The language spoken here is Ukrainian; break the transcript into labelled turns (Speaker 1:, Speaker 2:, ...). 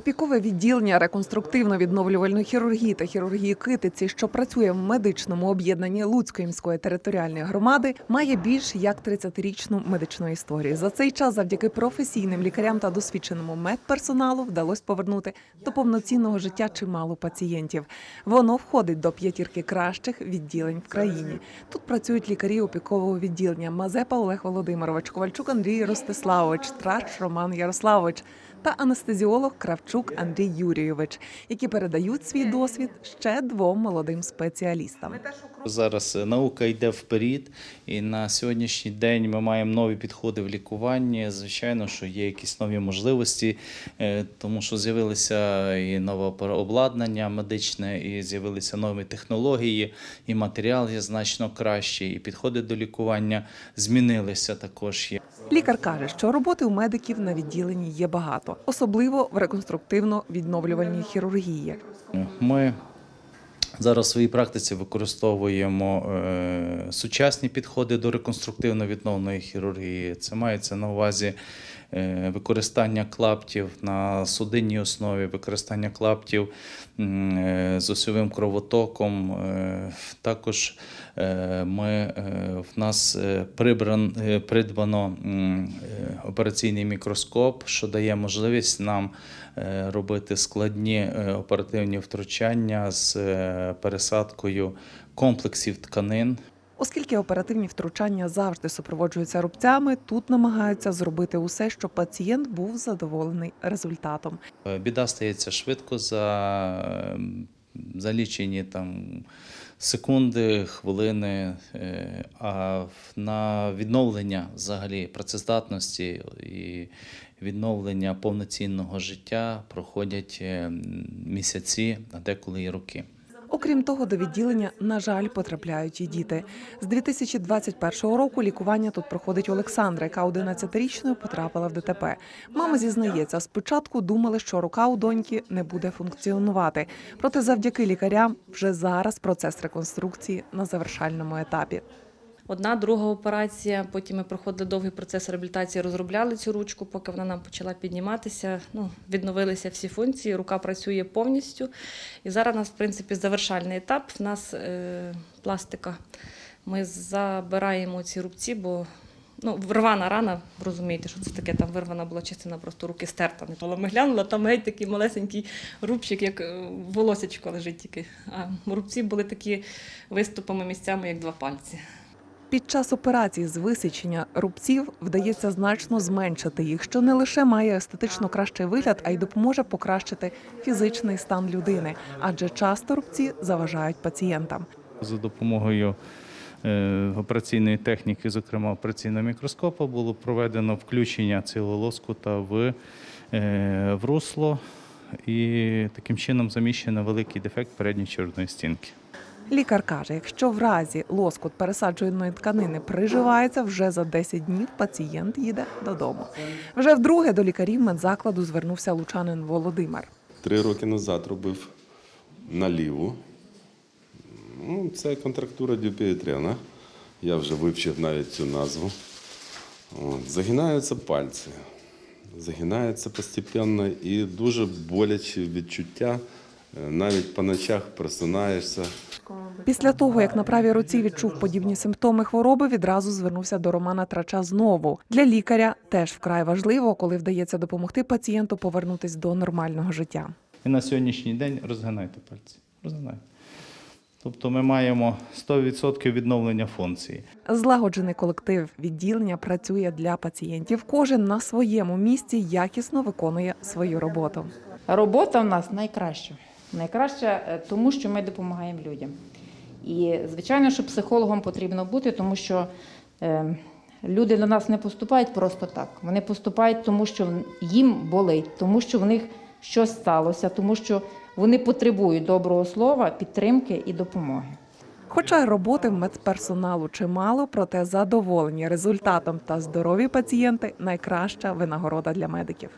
Speaker 1: Опікове відділення реконструктивно-відновлювальної хірургії та хірургії китиці, що працює в медичному об'єднанні Луцької міської територіальної громади, має більш як 30-річну медичну історію. За цей час, завдяки професійним лікарям та досвідченому медперсоналу, вдалося повернути до повноцінного життя чимало пацієнтів. Воно входить до п'ятірки кращих відділень в країні. Тут працюють лікарі опікового відділення Мазепа Олег Володимирович, Ковальчук Андрій Ростиславович, Трач Роман Ярославович та анестезіолог Кравчук Андрій Юрійович, які передають свій досвід ще двом молодим спеціалістам.
Speaker 2: Зараз е, наука йде вперед, і на сьогоднішній день ми маємо нові підходи в лікуванні. Звичайно, що є якісь нові можливості, е, тому що з'явилося і нове обладнання медичне, і з'явилися нові технології, і матеріал є значно кращий, і підходи до лікування змінилися також.
Speaker 1: Лікар каже, що роботи у медиків на відділенні є багато, особливо в реконструктивно-відновлювальній хірургії.
Speaker 2: Ми зараз в своїй практиці використовуємо е, сучасні підходи до реконструктивно-відновної хірургії. Це мається на увазі е, використання клаптів на судинній основі, використання клаптів е, з осьовим кровотоком. Також ми, в нас прибран, придбано операційний мікроскоп, що дає можливість нам робити складні оперативні втручання з пересадкою комплексів тканин.
Speaker 1: Оскільки оперативні втручання завжди супроводжуються рубцями, тут намагаються зробити усе, щоб пацієнт був задоволений результатом.
Speaker 2: Е, Біда стається швидко за, е, за лічені там, секунди, хвилини, е, а на відновлення взагалі працездатності і відновлення повноцінного життя проходять е, місяці, а деколи і роки.
Speaker 1: Окрім того, до відділення, на жаль, потрапляють і діти. З 2021 року лікування тут проходить Олександра, яка 11-річною потрапила в ДТП. Мама зізнається, спочатку думали, що рука у доньки не буде функціонувати. Проте, завдяки лікарям, вже зараз процес реконструкції на завершальному етапі.
Speaker 3: Одна, друга операція. Потім ми проходили довгий процес реабілітації, розробляли цю ручку, поки вона нам почала підніматися. Ну, відновилися всі функції, рука працює повністю. І зараз у нас, в принципі, завершальний етап. У нас е, пластика. Ми забираємо ці рубці, бо ну, рвана рана, розумієте, що це таке, там вирвана була частина просто руки стерта. Не було. Ми глянули, там геть такий малесенький рубчик, як е, волосечко лежить тільки. А рубці були такі виступами місцями, як два пальці.
Speaker 1: Під час операції з висічення рубців вдається значно зменшити їх, що не лише має естетично кращий вигляд, а й допоможе покращити фізичний стан людини, адже часто рубці заважають пацієнтам.
Speaker 2: За допомогою е, операційної техніки, зокрема операційного мікроскопа, було проведено включення цього лоскута в, е, в русло і таким чином заміщено великий дефект передньої чорної стінки.
Speaker 1: Лікар каже, якщо в разі лоскут пересадженої тканини приживається, вже за 10 днів пацієнт їде додому. Вже вдруге до лікарів медзакладу звернувся лучанин Володимир.
Speaker 4: Три роки назад робив наліву. Ну, це контрактура дюпіетрена. Я вже вивчив навіть цю назву. От. Загинаються пальці. Загинаються постепенно і дуже болячі відчуття. Е, Навіть по ночах просинаєшся.
Speaker 1: Після того, як на правій руці відчув подібні симптоми хвороби, відразу звернувся до Романа Трача знову. Для лікаря теж вкрай важливо, коли вдається допомогти пацієнту повернутись до нормального життя.
Speaker 2: І на сьогоднішній день розгинайте пальці. Розгинайте. Тобто ми маємо 100% відновлення функції.
Speaker 1: Злагоджений колектив відділення працює для пацієнтів. Кожен на своєму місці якісно виконує свою роботу.
Speaker 5: Робота в нас найкраща. Найкраща, е, тому що ми допомагаємо людям. І, звичайно, що психологом потрібно бути, тому що е, люди до нас не поступають просто так. Вони поступають, тому що їм болить, тому що в них щось сталося, тому що вони потребують доброго слова, підтримки і допомоги.
Speaker 1: Хоча роботи медперсоналу чимало, проте задоволені результатом та здорові пацієнти найкраща винагорода для медиків.